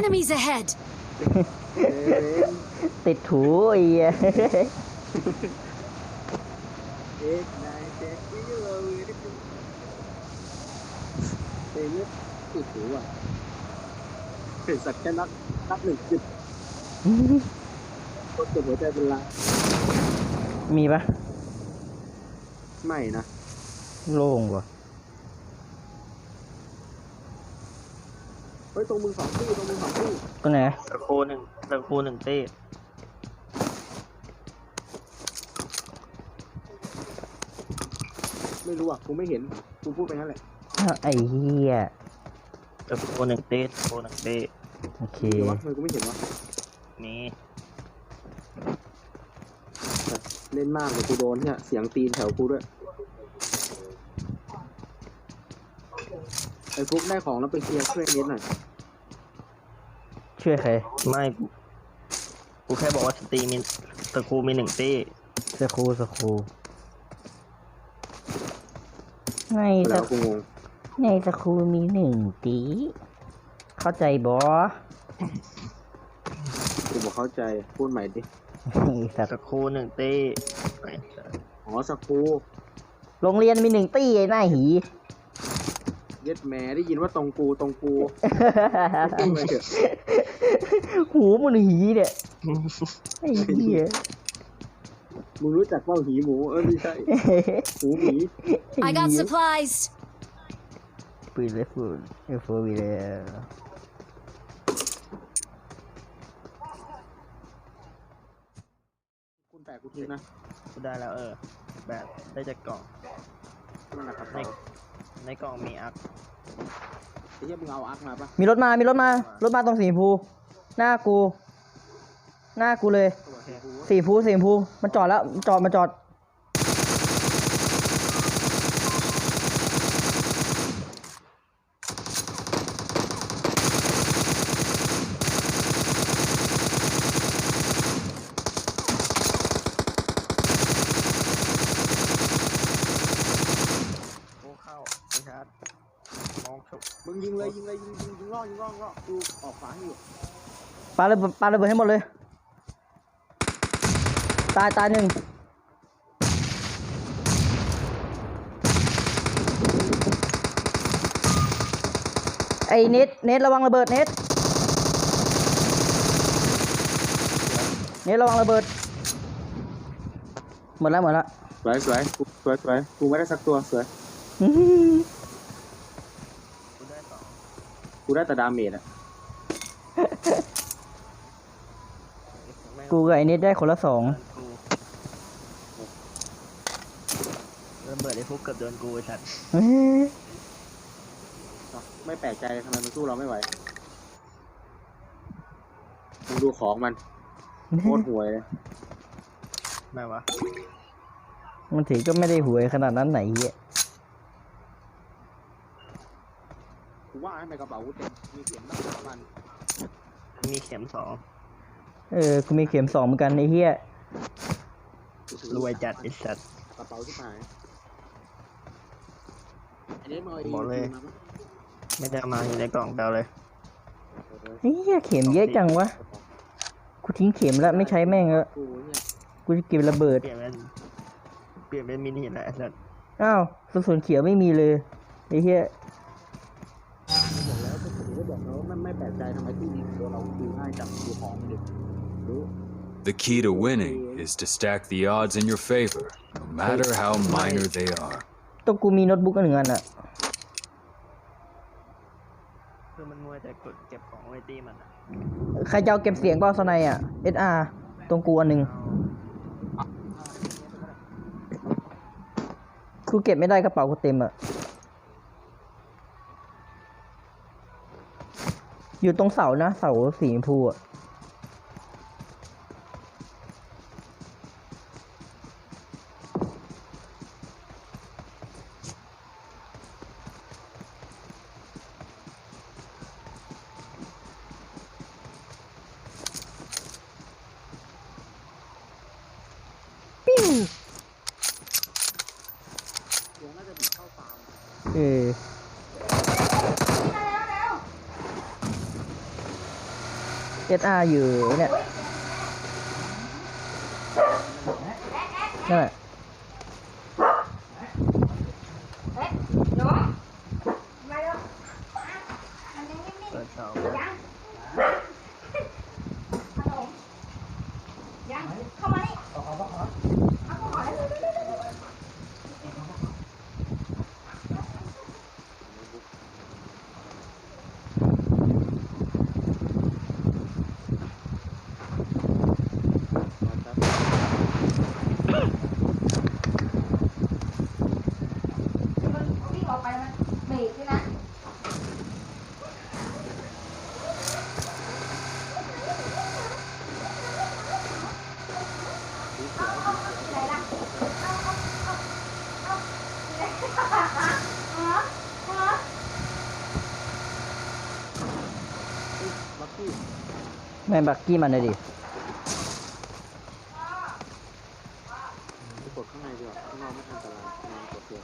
Enemies ahead! เอ้ยติดถูไอ้เหี้ยเอ็กนายเจ็ดกิโลเต็มติดหูอะเห็นสักแค่นักนับหนึ่งจุดก็เก็บหัวใจเป็นล้านมีปะไม่นะ โล่งว่ะ ฮ้ยตรงมึงสองที่ตรงมึงสองที่ตรงไหนตะคูหนึ่งตะคูหนึ่งเต้ไม่รู้อะกูไม่เห็นกูพูดไปงั้นแหละอ้าวไอ้เหี้ยตะคูหนึ่งเต้ตะคูหนึ่งเต้โอเคเดี๋ยววะทำไมกูไม่เห็นวะมีเล่นมากเลยกูโดนเนี่ยเสียงตีนแถวกูด้วยไอ้ฟุกได้ของแล้วไปเคลียร์ช่วยเน็ตหน่อย ช่วยใคร ไม่กูกูแค่บอกว่าสตรีมีตะคูมีหนึ่งเต้สกครูสกครูในสแล้วกกูงงในสกครูมีหนึ่งตีเข้าใจบอกูบอกเข้าใจพูดใหม่ดิไอ้สัตว์ตะคูหนึ่งเต้ไอ้อ๋อสกรูโรงเรียนมีหนึ่งตีไอ้หน้าหี เย็ดแหมได้ยินว่าตรงกูตรงกู พูดไปเถอะ หูมันหีเนี่ยไอ้เหี้ยมึงรู้จักเป้าหีหมูเออไม่ใช่หูหมี I got supplies! ปืนเลยปืนเอฟโฟวีเลยคุณแปลกกูทิ้งนะกูได้แล้วเออ แบบได้จากกล่องนั่นแหละครับในในกล่องมีอัพไอ้เหี้ยมึงเอาอาร์คมาปะมีรถมา มีรถมา รถมาตรงสีชมพู หน้ากู หน้ากูเลยตัวสีหูสีชมพูสีชมพูมันจอดแล้ว จอดมาจอด โอ้เข้าไม่ชาร์จมองชุบ มึงยิงเลยยิงเลยยิงยิงยิงล่อยิงล่อยิงล่อกูออกขวาให้อยู่ ปาระเบิดปาระเบิดให้หมดเลย ตายตายหนึ่งไอ้เน็ตเน็ตระวังระเบิดเน็ตเน็ตระวังระเบิด หมดแล้วหมดแล้วสวยสวยกูสวยสวยกูไม่ได้สักตัวสวยอื้อหือกูได้สองกูได้แต่ดาเมจอะ แม่ง กูกับไอ้เน็ตได้คนละสองกูระเบิดไอ้ฟุกเกือบโดนกูไอ้สัตว์เฮ้ยเนาะไม่แปลกใจเลยทำไมมันสู้เราไม่ไหวมึงดูของมันโคตรห่วยเลยแม่วะมันถือก็ไม่ได้หวยขนาดนั้นไหนเหี้ยกูว่าให้ในกระเป๋ากูเต็มมีเสียงตั้งสามพันมีเข็มสอง เออกูมีเข็มสองเหมือนกันไอ้เหี้ยกูถือรวยจัดไอ้สัตว์ กระเป๋าที่หายอันนี้มึงเอาบอกเลย มาปะไม่ได้เอามาอยู่ในกล่องเปล่าเลย ไอ้เหี้ยเข็มเยอะจังวะ กูทิ้งเข็มแล้วไม่ใช้แม่งแล้ว กูเนี่ยกูจะเก็บระเบิด เปลี่ยนเป็นเปลี่ยนเป็นมินิแล้วไอ้สัตว์อ้าวกระสุนเขียวไม่มีเลยไอ้เหี้ย บอกแล้วก็ถือว่าบอกแล้วว่ามันไม่แปลกใจทำไมที่ยิงตัวเราดูง่ายจังดูของมันดิรู้ The key to winning is to stack the odds in your favor, no matter how minor they are. ต้องกูมีโน้ตบุ๊กอันหนึ่งอันอะคือมันมัวแต่กดเก็บของไว้ตีมันอะใครจะเอาเก็บเสียงเปล่าสไนอะ SR ตรงกูอันหนึ่งกูเก็บไม่ได้กระเป๋ากูเต็มอะอยู่ตรงเสานะ เสาสีชมพูอะปิ้ว เสียงน่าจะบีบเข้าฟาร์ม เออ เอสอาร์อยู่เนี่ยนั่นแหล แม่งบักกี้มันเลยดิ ไปกดข้างในดีกว่าข้างนอกไม่อันตรายข้างในกดเดียว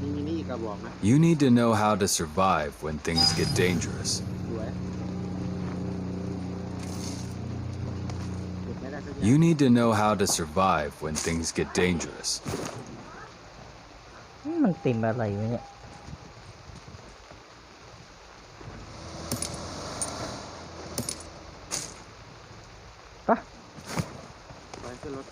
มีมินิอีกกระบอกนะ You need to know how to survive when things get dangerous. สวยเก็บไม่ได้สักอย่าง You need to know how to survive when things get dangerous. มันติมอะไรวะเนี่ย ปะไปขึ้นรถ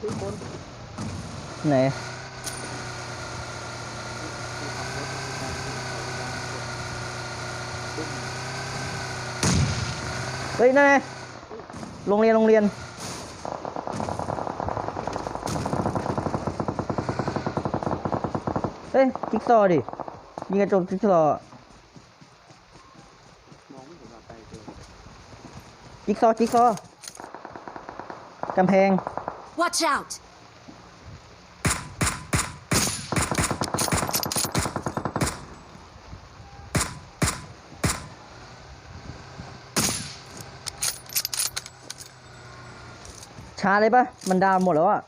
ทุกคนไหนเฮ้ยนั่นไงโรงเรียนโรงเรียน เฮ้ยจิ๊กซอว์ดิยิงกระจกจิ๊กซอว์อะมองไม่เห็นว่าไกลเกินจิ๊กซอว์จิ๊กซอว์กำแพง Watch out! ช้าเลยปะมันดาวหมดแล้วอะ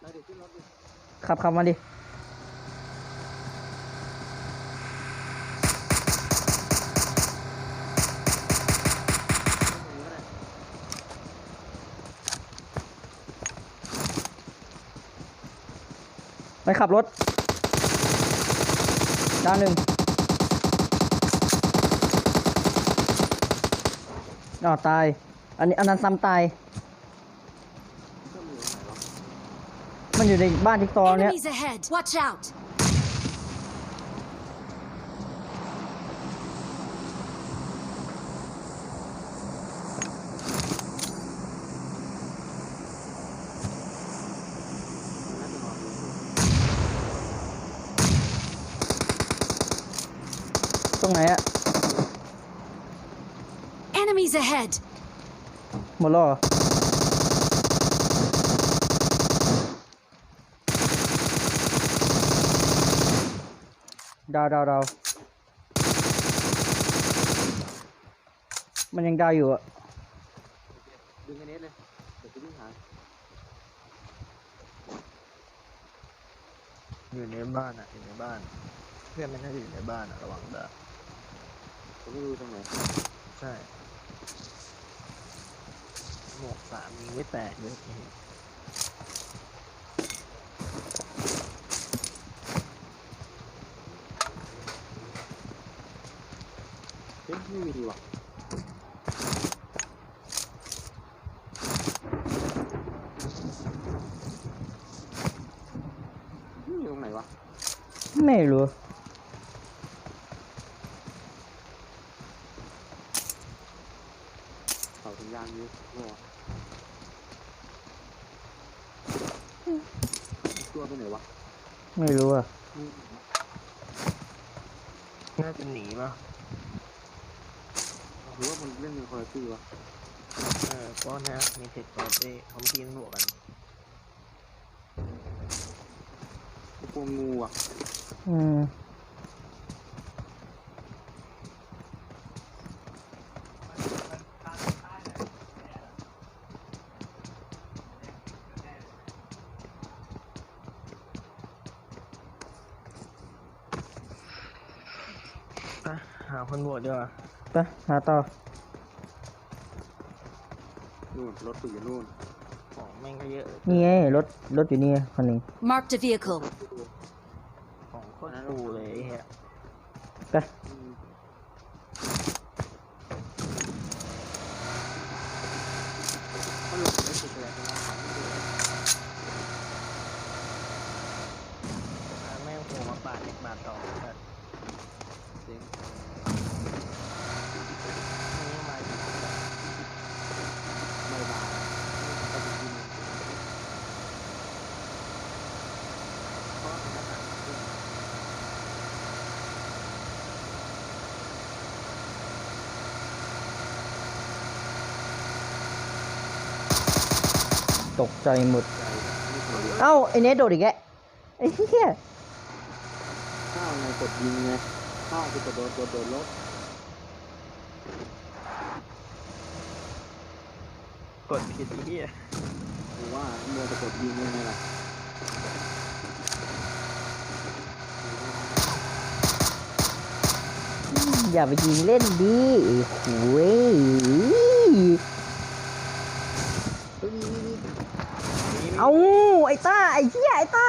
แล้วเดี๋ยวขึ้นรถดิขับขับมาดิ ไปขับรถด้านหนึ่งอ๋อตาย อันนี้อันนั้นซ้ำตาย มันอยู่ในบ้านทิกตอเนี้ย Enemies ahead! Watch out! รงไหนอะ Enemies ahead! หมดแล้วเหรอดาวดาวดาวมันยังดาวอยู่อะดึงไอ้เน็ตเลยเดี๋ยวจะวิ่งหาอยู่ในบ้านอะอยู่ในบ้าน เพื่อนมันน่าจะอยู่ในบ้านอะระวังด้วย ผมไม่รู้ตรงไหนใช่หมวกสามมีไว้แตกด้วย เฮ้ยไม่มีดีว่ะนี่อยู่ตรงไหนวะ ไม่รู้ เสาสัญญาณอยูโง่อะ ตัวไปไหนวะไม่รู้อะอืมน่าจะหนีป่ะหรือว่ามันเล่นเป็นคอร์ตี้วะเออเพราะนะมีเทคโนโลยีเขาทีมหนวกกันไอ้พวกงูอะ อืม ไปหาคนโหวตดีกว่าไปหาต่อนู่นรถกูอยู่นู่นของแม่งก็เยอะนี่ไงรถรถอยู่นี่คนหนึ่ง Marked a vehicle. ของโคตรฟูเลยไอ้เหี้ยไปอืมมันหลบไม่สุดเลยนะแม่งโผล่มาปาดเล็กบาดต่อแบบ จริงนี้มาอีกแบบไม่บาดก็ถึงที่นี่เพราะเป็นทหารจริงตกใจหมดใจแบบนี่คนเดียวเอ้าไอเนทโดดอีกแกไอ้เหี้ย ข้าวไงกดยิงไง ข้าวคือกดโดนโดนโดนรถกดผิดไอ้เหี้ยกูว่ามัวจะกดยิงยังไงล่ะอย่าไปยิงเล่นดิโอ้ยเฮ้ยนี่นี่นี่เอาไอ้ต้าไอ้เหี้ยไอ้ต้า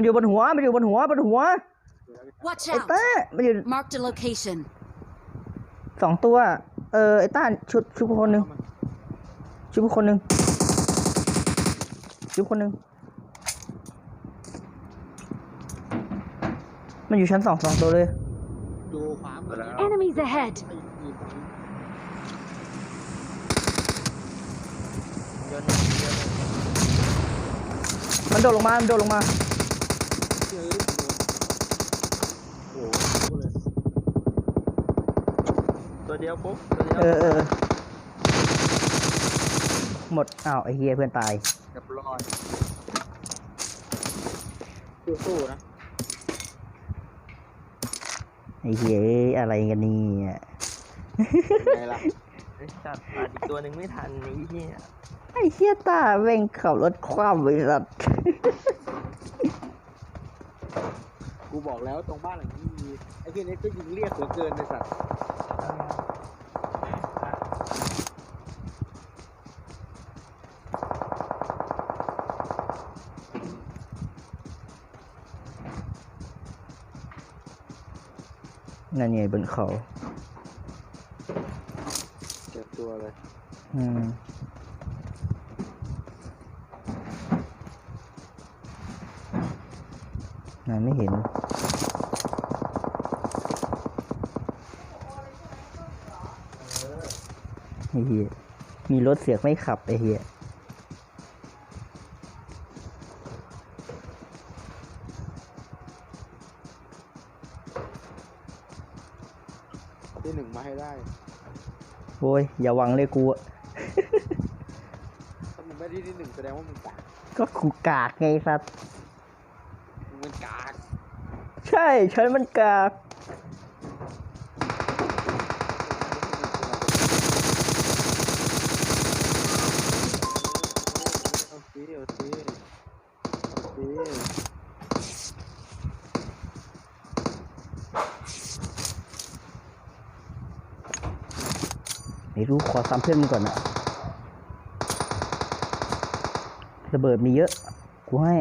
มันอยู่บนหัว มันอยู่บนหัว บนหัว Watch ไอ้ out. ต้ามันอยู่ Marked a location. สองตัว เออไอ้ต้าชุดชุดคนหนึ่งชุดคนหนึ่งชุดคนหนึ่งมันอยู่ชั้นสองสองตัวเลย ดูขวามือ Enemies ahead. โยนหนึ่งโยนหนึ่งมันโดดลงมา มันโดดลงมา เฮ้ยโอ้โหเลย ตัว เดียวปุ๊บตัวเดียวเออเออหมดอ้าวไอ้เฮียเพื่อนตาย เรียบร้อยสู้ๆนะไอ้เฮียเอ้ยอะไรกันเนี่ยเป็นไงล่ะไอ้จัดปาดอีกตัวหนึ่งไม่ทันไอ้เหี้ยไอ้เฮียตาแม่งขับรถคว่ำไปสัตว์ กูบอกแล้วตรงบ้านหลังนี้มีไอ้ที่นี้ก็ยิงเรียกเหลือเกินในสัตว์ นั่นไงบนเขาเจ็บตัวเลยอืมนายไม่เห็น ไอ้เฮียมีรถเสียกไม่ขับไอ้เฮีย ที่หนึ่งมาให้ได้ โว้ยอย่าหวังเลยกูอะถ้ามึงไม่ได้ที่หนึ่งแสดงว่ามึงกากก็กูกากไงสัตว์มึงเป็นกาก ใช่ ฉันมันกาก โอเคโอเคโอเค ไม่รู้ขอซ้ำเพื่อนมึงก่อนนะระเบิดมีเยอะ กูให้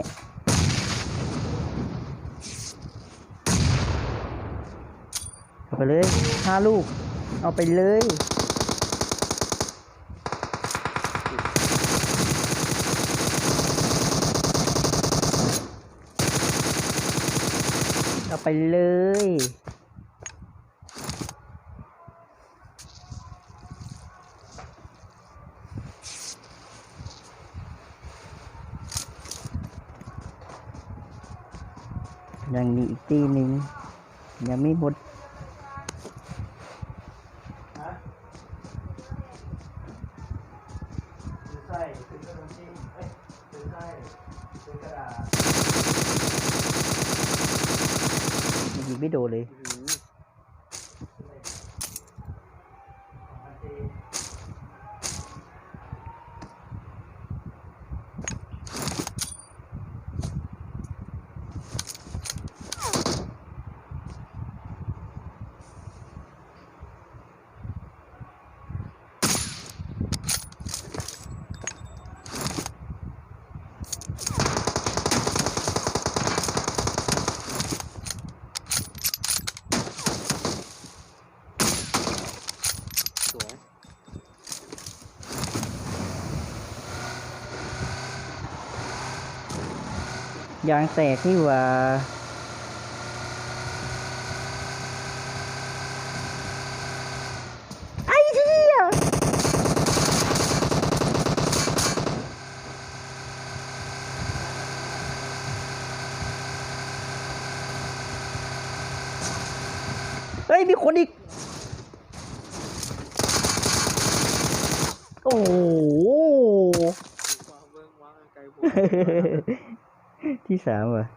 เอาไปเลยห้าลูก เอาไปเลยเอาไปเลย ยังมีอีกตีหนึ่งยังไม่หมดซื้อไส้ซื้อขนมจีนเอ้ยซื้อไส้ซื้อกระดาษยิงไม่โดนเลย ยางแตกที่ว่า sợ mà.